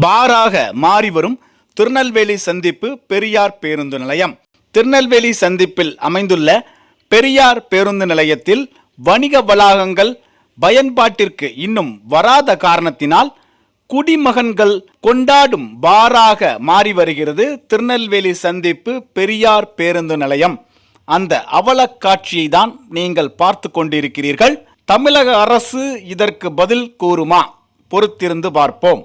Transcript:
பாராக மாறி வரும் திருநெல்வேலி சந்திப்பு பெரியார் பேருந்து நிலையம். திருநெல்வேலி சந்திப்பில் அமைந்துள்ள பெரியார் பேருந்து நிலையத்தில் வணிக வளாகங்கள் பயன்பாட்டிற்கு இன்னும் வராத காரணத்தினால் குடிமகன்கள் கொண்டாடும் பாராக மாறி வருகிறது. திருநெல்வேலி சந்திப்பு பெரியார் பேருந்து நிலையம். அந்த அவலக் காட்சியை தான் நீங்கள் பார்த்து கொண்டிருக்கிறீர்கள். தமிழக அரசு இதற்கு பதில் கூறுமா? பொறுத்திருந்து பார்ப்போம்.